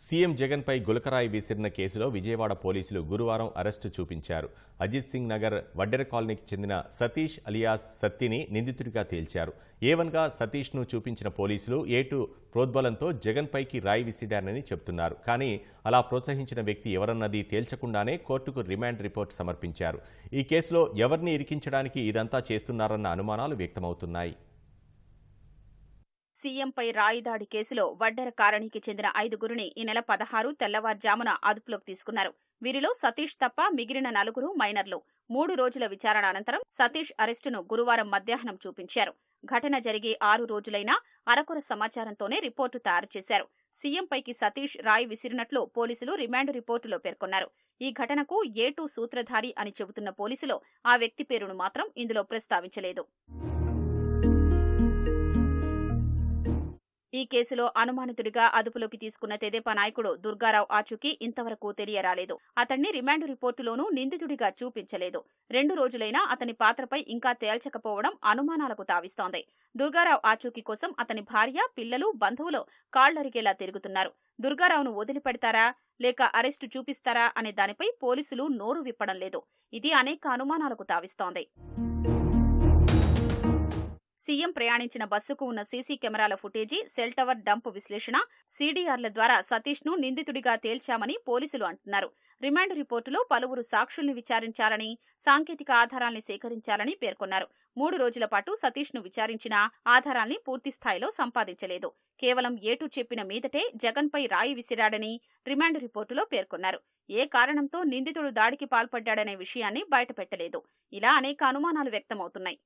CM జగన్పై గులకరాయి విసిరిన కేసులో విజయవాడ పోలీసులు గురువారం అరెస్టు చూపించారు. అజిత్ సింగ్ నగర్ వడ్డెర కాలనీకి చెందిన సతీష్ అలియాస్ సత్తిని నిందితుడిగా తేల్చారు. ఏవన్గా సతీష్ను చూపించిన పోలీసులు ఏటు ప్రోద్బలంతో జగన్పైకి రాయి విసిడారని చెబుతున్నారు కానీ అలా ప్రోత్సహించిన వ్యక్తి ఎవరన్నది తేల్చకుండానే కోర్టుకు రిమాండ్ రిపోర్ట్ సమర్పించారు. ఈ కేసులో ఎవరిని ఇరికించడానికి ఇదంతా చేస్తున్నారన్న అనుమానాలు వ్యక్తమవుతున్నాయి. సీఎంపై రాయిదాడి కేసులో వడ్డెర కారణికి చెందిన ఐదుగురిని ఈ నెల పదహారు తెల్లవారుజామున అదుపులోకి తీసుకున్నారు. వీరిలో సతీష్ తప్ప మిగిలిన నలుగురు మైనర్లు. మూడు రోజుల విచారణ అనంతరం సతీష్ అరెస్టును గురువారం మధ్యాహ్నం చూపించారు. ఘటన జరిగి ఆరు రోజులైనా అరకొర సమాచారంతోనే రిపోర్టు తయారు చేశారు. సీఎంపైకి సతీష్ రాయ్ విసిరినట్లు పోలీసులు రిమాండ్ రిపోర్టులో పేర్కొన్నారు. ఈ ఘటనకు ఏ టూ సూత్రధారి అని చెబుతున్న పోలీసులు ఆ వ్యక్తి పేరును మాత్రం ఇందులో ప్రస్తావించలేదు. ఈ కేసులో అనుమానితుడిగా అదుపులోకి తీసుకున్న తెదేపా నాయకుడు దుర్గారావు ఆచూకీ ఇంతవరకు తెలియరాలేదు. అతన్ని రిమాండ్ రిపోర్టులోనూ నిందితుడిగా చూపించలేదు. రెండు రోజులైనా అతని పాత్రపై ఇంకా తేల్చకపోవడం అనుమానాలకు తావిస్తోంది. దుర్గారావు ఆచూకీ కోసం అతని భార్య పిల్లలు బంధువులు కాళ్ళరిగేలా తిరుగుతున్నారు. దుర్గారావును వదిలిపెడతారా? లేక అరెస్టు చూపిస్తారా? అనే దానిపై పోలీసులు నోరు విప్పడం లేదు. ఇది అనేక అనుమానాలకు తావిస్తోంది. సీఎం ప్రయాణించిన బస్సుకు ఉన్న సీసీ కెమెరాల ఫుటేజీ సెల్ టవర్ డంప్ విశ్లేషణ సీడీఆర్ల ద్వారా సతీష్ను నిందితుడిగా తేల్చామని పోలీసులు అంటున్నారు. రిమాండ్ రిపోర్టులో పలువురు సాక్షుల్ని విచారించాలని సాంకేతిక ఆధారాల్ని సేకరించాలని పేర్కొన్నారు. మూడు రోజుల పాటు సతీష్ను విచారించిన ఆధారాల్ని పూర్తి స్థాయిలో సంపాదించలేదు. కేవలం ఏటు చెప్పిన మీదటే జగన్పై రాయి విసిరాడని రిమాండ్ రిపోర్టులో పేర్కొన్నారు. ఏ కారణంతో నిందితుడు దాడికి పాల్పడ్డాడనే విషయాన్ని బయటపెట్టలేదు. ఇలా అనేక అనుమానాలు వ్యక్తమవుతున్నాయి.